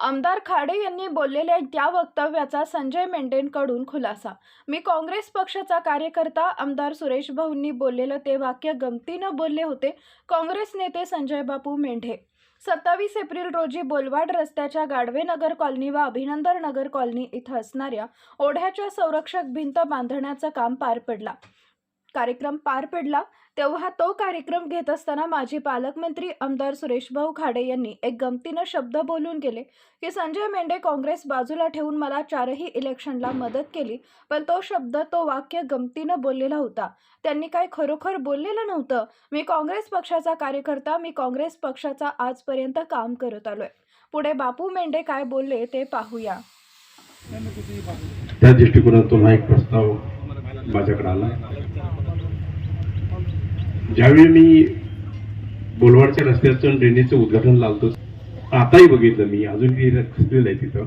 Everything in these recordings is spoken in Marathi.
आमदार खाडे यांनी बोललेल्या त्या वक्तव्याचा संजय मेंढेंकडून खुलासा. मी काँग्रेस पक्षाचा कार्यकर्ता आमदार सुरेश भाऊंनी बोललेलं ते वाक्य गमतीनं बोलले होते काँग्रेस नेते संजय बापू मेंढे. सत्तावीस एप्रिल रोजी बोलवाड रस्त्याच्या गाडवे नगर कॉलनी व अभिनंदन नगर कॉलनी इथं असणाऱ्या ओढ्याच्या संरक्षक भिंत बांधण्याचं काम पार पडला. कार्यक्रम पार पडला तेव्हा तो कार्यक्रम घेत असताना माजी पालकमंत्री आमदार सुरेशभाऊ खाडे यांनी एक गमतीनं शब्द बोलून गेले की संजय मेंढे काँग्रेस बाजूला ठेवून मला चारही इलेक्शनला मदत केली पण तो शब्द तो वाक्य गमतीनं बोललेला होता. त्यांनी काय खरोखर बोललेलं नव्हतं. मी काँग्रेस पक्षाचा कार्यकर्ता मी काँग्रेस पक्षाचा आजपर्यंत काम करत आलोय. पुढे बापू मेंढे काय बोलले ते पाहूया. त्या दृष्टिकोनातून हा एक प्रस्ताव माझ्याकडे आला. ज्यावेळी मी बोलवाडच्या रस्त्याचं ड्रेनेजचं उद्घाटन लावतो आताही बघितलं मी अजूनही रचलेलं आहे तिथं.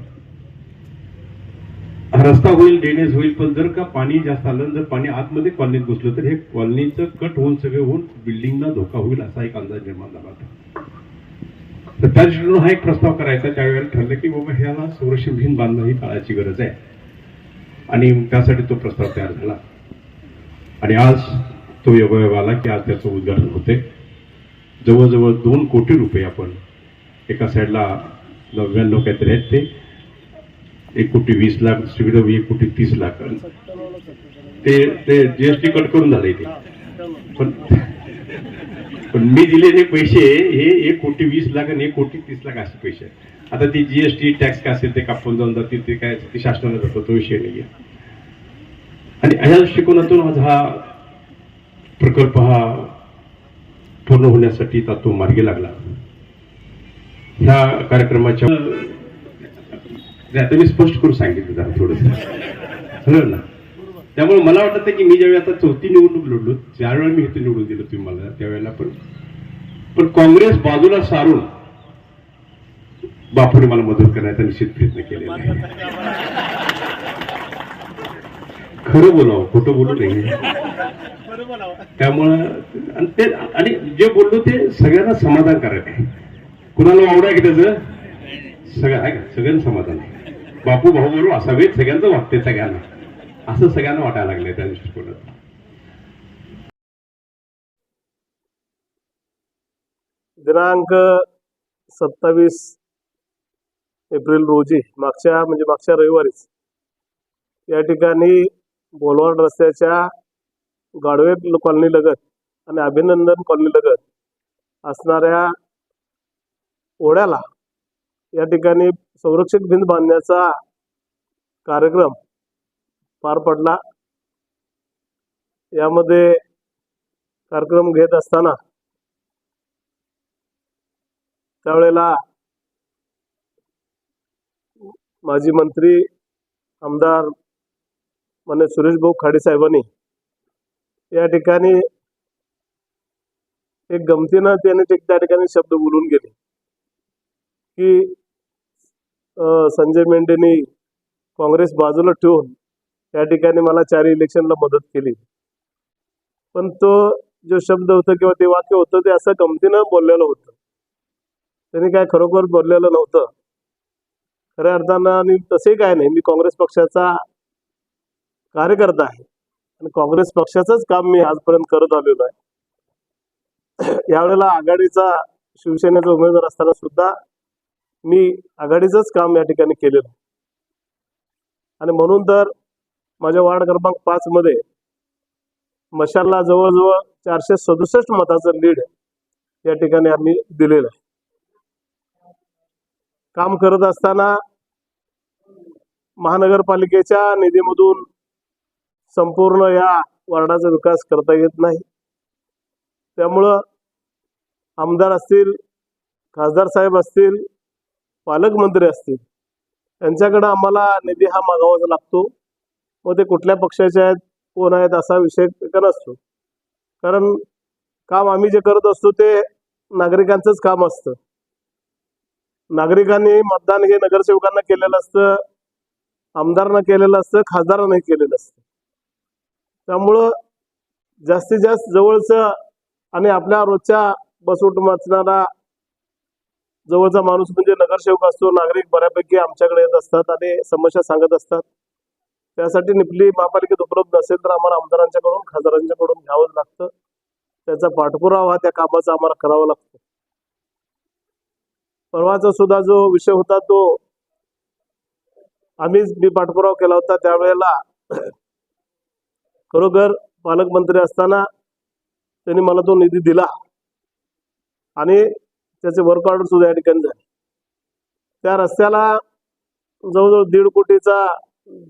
हा रस्ता होईल ड्रेनेज होईल पण जर का पाणी जास्त आलं जर पाणी आतमध्ये कॉलनीत घुसलं तर हे कॉलनीचं कट होऊन सगळे होऊन बिल्डिंगला धोका होईल असा एक अंदाज निर्माण झाला होता. तर त्या दृष्टीने हा एक प्रस्ताव करायचा त्यावेळेला ठरलं की बाबा ह्याला संरक्षण भिंत बांधणं ही काळाची गरज आहे. आणि त्यासाठी तो प्रस्ताव तयार झाला. आणि आज तो व्यवयव आला की आज त्याचं उद्घाटन होते जवळजवळ दोन कोटी रुपये आपण एका साईडला नव्याण्णव काहीतरी आहेत ते. एक कोटी वीस लाख दुसरीकडे एक कोटी तीस लाख. ते ते जीएसटी कट करून झाले ते. पण पण मी दिलेले पैसे हे एक कोटी वीस लाख आणि एक कोटी तीस लाख असे पैसे आहेत. आता ती जीएसटी टॅक्स काय असेल ते कापून जाऊन जातील ते काय ते शासनाला जातो तो विषय नाहीये. आणि अशा दृष्टिकोनातून आज हा प्रकल्प हा पूर्ण होण्यासाठी तो मार्गी लागला. ह्या कार्यक्रमाच्या आता मी स्पष्ट करून सांगितलं जरा थोडस. ना? त्यामुळे मला वाटतं की मी ज्यावेळी आता चौथी निवडणूक लढलो ज्यावेळेला मी इथे निवडून दिलं तुम्ही मला त्यावेळेला पण पण काँग्रेस बाजूला सारून बापूने मला मदत करण्याचा निश्चित प्रयत्न केलेला आहे. खरं बोलावं खोटं बोलू नये. त्यामुळं आणि ते आणि जे बोललो ते सगळ्यांना समाधानकारक आहे. कुणाला आवड आहे की त्याचं? सगळं आहे का? सगळ्यांना समाधान आहे. बापू भाऊ बरोबर असावेत सगळ्यांचं वाटते सगळ्यांना. असं सगळ्यांना वाटायला लागलंय त्या दृष्टिकोनात दिनांक सत्तावीस एप्रिल रोजी मागच्या म्हणजे मागच्या रविवारीच या ठिकाणी बोलवाड रस्त्याच्या गाडवे कॉलनी लगत आणि अभिनंदन कॉलनी लगत असणाऱ्या ओढ्याला या ठिकाणी संरक्षक भिंत बांधण्याचा कार्यक्रम पार पडला. यामध्ये कार्यक्रम घेत असताना त्यावेळेला माजी मंत्री आमदार मान्य सुरेश भाऊ खाडे साहेबांनी या ठिकाणी एक गमतीनं त्याने ते- त्या ठिकाणी शब्द बोलून गेले की संजय मेंढेंनी काँग्रेस बाजूला ठेवून या ठिकाणी मला चार इलेक्शनला मदत केली. पण तो जो शब्द होता किंवा ते वाक्य होतं ते असं गमतीनं बोललेलं होतं. त्यांनी काय खरोखर बोललेलं नव्हतं. खऱ्या अर्थानं आणि तसे काय नाही. मी काँग्रेस पक्षाचा कार्यकर्ता आहे. आणि काँग्रेस पक्षाचंच काम मी आजपर्यंत करत आलेलो आहे. यावेळेला आघाडीचा शिवसेनेचा उमेदवार असताना सुद्धा मी आघाडीचंच काम या ठिकाणी केलेलं आहे. आणि म्हणून तर माझ्या वार्ड क्रमांक पाच मध्ये मशालला जवळजवळ चारशे सदुसष्ट मताचं लीड या ठिकाणी आम्ही दिलेलं आहे. काम करत असताना महानगरपालिकेच्या निधीमधून संपूर्ण या वार्डाचा विकास करता येत नाही. त्यामुळं आमदार असतील खासदार साहेब असतील पालकमंत्री असतील यांच्याकडं आम्हाला निधी हा मागावा लागतो. व ते कुठल्या पक्षाचे आहेत कोण आहेत असा विषय नसतो. कारण काम आम्ही जे करत असतो ते नागरिकांचंच काम असतं. नागरिकांनी मतदान हे नगरसेवकांना केलेलं असतं आमदारांना केलेलं असतं खासदारांनाही केलेलं असतं. त्यामुळं जास्तीत जास्त जवळचं आणि आपल्या रोजच्या बसवट वाचणारा जवळचा माणूस म्हणजे नगरसेवक असतो नागरिक बऱ्यापैकी आमच्याकडे येत असतात आणि समस्या सांगत असतात. त्यासाठी निपली महापालिकेत उपलब्ध असेल तर आम्हाला आमदारांच्याकडून खासदारांच्याकडून घ्यावंच लागतं. त्याचा पाठपुरावा त्या कामाचा आम्हाला करावा लागतो. परवाचा सुद्धा जो विषय होता तो आम्हीच मी पाठपुरावा केला होता त्यावेळेला खरोखर पालकमंत्री असताना त्यांनी मला तो निधी दिला. आणि त्याचे वर्क ऑर्डर सुद्धा या ठिकाणी झाले. त्या रस्त्याला जवळजवळ दीड कोटीचा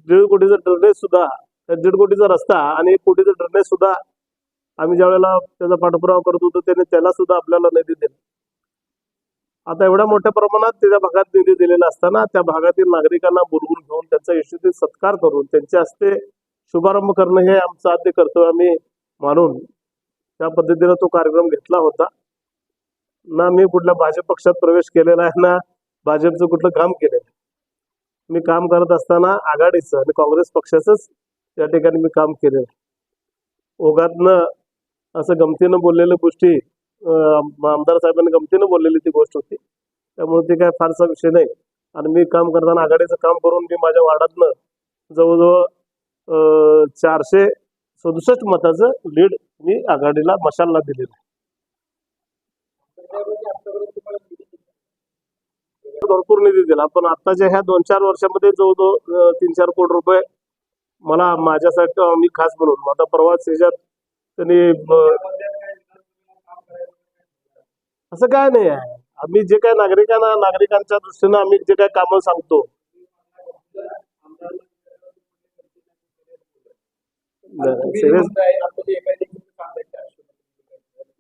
दीड कोटीचा ड्रेनेज सुद्धा त्या दीड कोटीचा रस्ता आणि एक कोटीचा ड्रेनेज सुद्धा आम्ही ज्या वेळेला त्याचा पाठपुरावा करत होतो त्याने त्याला सुद्धा आपल्याला निधी दिला. आता एवढ्या मोठ्या प्रमाणात त्याच्या भागात निधी दिलेला असताना त्या भागातील नागरिकांना बोलवून घेऊन त्यांचा यशस्वी सत्कार करून त्यांच्या हस्ते शुभारंभ करणं हे आमचं आद्य कर्तव्य आम्ही मानून त्या पद्धतीनं तो कार्यक्रम घेतला होता. ना मी कुठल्या भाजप पक्षात प्रवेश केलेला आहे ना भाजपचं कुठलं काम केलेलं आहे. मी काम करत असताना आघाडीचं आणि काँग्रेस पक्षाचंच या ठिकाणी मी काम केलेलं ओघातनं असं गमतीनं बोललेल्या गोष्टी आमदार साहेबांनी गमतीनं बोललेली ती गोष्ट होती. त्यामुळे ते काय फारसा विषय नाही. आणि मी काम करताना आघाडीचं काम करून मी माझ्या वार्डातनं जवळजवळ चारशे सदुसष्ट मताचं लीड मी आघाडीला मशालला दिलेलं आहे. भरपूर निधी दिला पण आताच्या ह्या दोन चार वर्षामध्ये जवळजवळ तीन चार कोटी रुपये मला माझ्यासाठी मी खास बनवून माझा प्रवास ह्याच्यात त्यांनी असं काय नाही आहे आम्ही जे काय नागरिकांना नागरिकांच्या दृष्टीनं आम्ही जे काय कामं सांगतो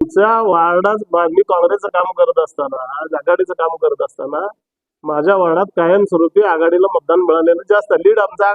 तुमच्या वार्डात मा- काँग्रेसचं काम करत असताना आज आघाडीचं काम करत असताना माझ्या वार्डात कायमस्वरूपी आघाडीला मतदान मिळालेलं जास्त. लीड आमचा